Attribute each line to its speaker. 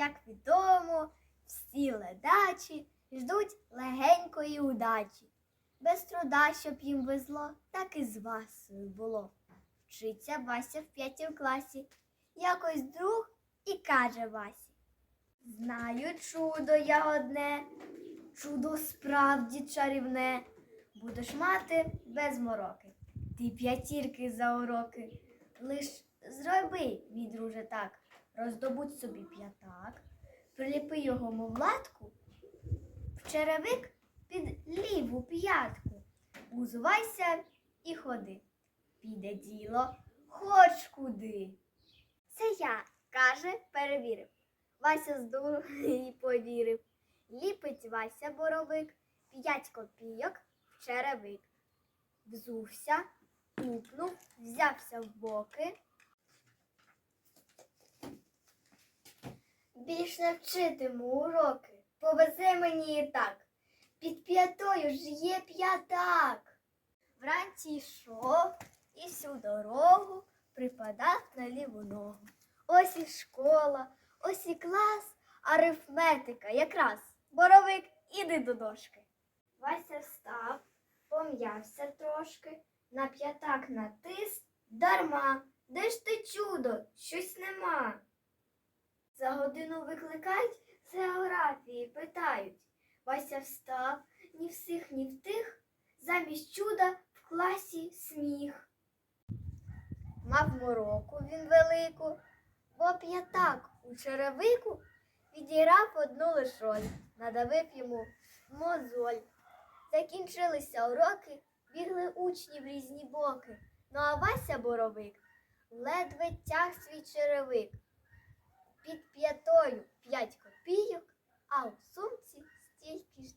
Speaker 1: Як відомо, всі ледачі ждуть легенької удачі. Без труда, щоб їм везло, так і з Васею було. Вчиться Вася в п'ятім класі. Якось друг і каже Васі. Знаю чудо я одне, чудо справді чарівне. Будеш мати без мороки. Ти п'ятірки за уроки. Лиш зроби, мій друже, так, роздобудь собі п'ятак, приліпи його мов латку, в черевик під ліву п'ятку. Узувайся і ходи. Піде діло хоч куди. Це я, каже, перевірив. Вася здуру і повірив. Ліпить Вася боровик, п'ять копійок в черевик. Взувся, тупнув, взявся в боки. Більш не вчитиму уроки, повезе мені і так. Під п'ятою ж є п'ятак. Вранці йшов і всю дорогу припадав на ліву ногу. Ось і школа, ось і клас, арифметика якраз. Боровик, іди до дошки. Вася встав, пом'явся трошки, на п'ятак натис, дарма. Де ж ти чудо? Щось нема. За годину викликають з географії, питають. Вася встав, ні всіх, ні в тих, замість чуда в класі сміх. Мав мороку він велику, бо п'ятак у черевику відіграв одну лиш роль, надавив йому мозоль. Закінчилися уроки, бігли учні в різні боки. Ну а Вася Боровик ледве тяг свій черевик під п'ятою п'ять копійок, а у сумці стільки ж